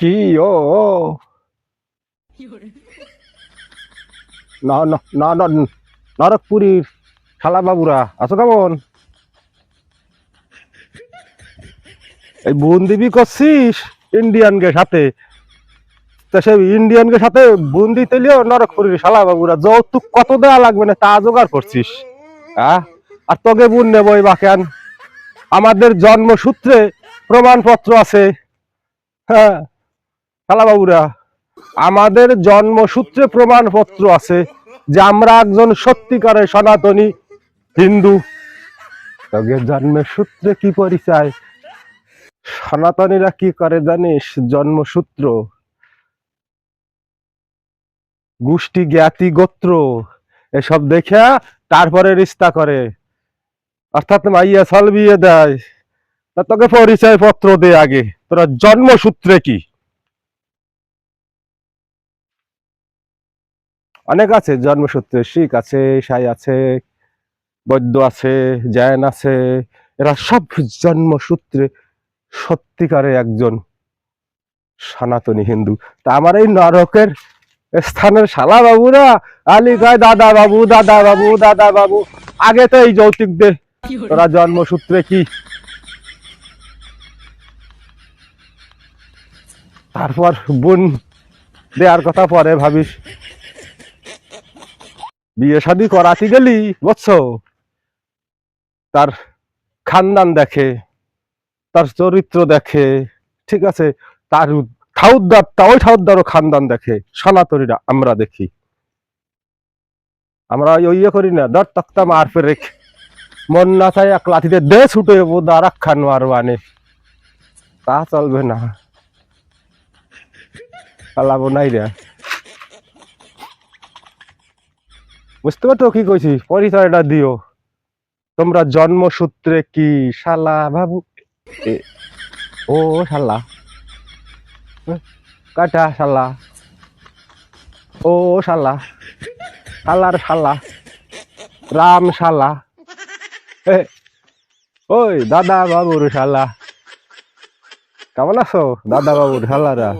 কি? ও না না না নরকপুরীর শালা বাবুরা আছো কেমন? এই বন্দিবি করছিস ইন্ডিয়ানকে সাথে? তা সেই ইন্ডিয়ানকে সাথে বন্দি তেলিও নরকপুরীর শালা বাবুরা যৌতুক কত দেওয়া লাগবে না তা জোগাড় করছিস? হ্যাঁ আর তোকে বুন নেব এই বাকেন। আমাদের জন্মসূত্রে প্রমাণপত্র আছে। হ্যাঁ। বাবুরা, আমাদের জন্মসূত্রে প্রমাণপত্র আছে যে আমরা একজন সত্যিকারের সনাতনী হিন্দু। তবে জন্মের সূত্রে কি পরিচয়? সনাতনীরা কি করে জানিস জন্মসূত্র? গোষ্ঠী, জ্ঞাতি, গোত্র, এসব দেখে তারপরে রিস্তা করে। অর্থাৎ মাইয়া সাল বিয়ে দেয় তোকে পরিচয় পত্র দে আগে। তোরা জন্মসূত্রে কি? অনেক আছে, জন্মসূত্রে শিখ আছে সাই আছে, বৈদ্য আছে, জৈন আছে, এরা সব জন্মসূত্রে সত্যিকারে একজন সনাতনী হিন্দু। তা আমার এই নরকের স্থানের শালা বাবুরা আলি কয়, দাদা বাবু দাদা বাবু দাদা বাবু, আগে তো এই যৌতুক দে তোরা জন্মসূত্রে কি? তারপর বোন দেওয়ার কথা পরে ভাবিস। বিয়ে শাদি করাতে গেলি, বুঝছ? তার খানদান দেখে, তার চরিত্র দেখে, ঠিক আছে? তার ঠাউদ্দারটা ওই ঠাউদ্দারও খানদান দেখে, সনাতনীরা, আমরা দেখি। আমরা ওই ইয়ে করি না দর তক্তা মার ফেরে মন না চাই এক লাঠিতে দে ছুটে বোধ আর খান মারবানে তা চলবে না। পালাবো নাই রে। বুঝতে পারছ কি কইছি পরিচয়টা দিও তোমরা জন্মসূত্রে কি শালা বাবু ও শালা হ্যাঁ, কাটা শালা ও শালা শালার শালা রাম শালা ওই দাদা বাবুর শালা কেমন আছো দাদা বাবুর শালারা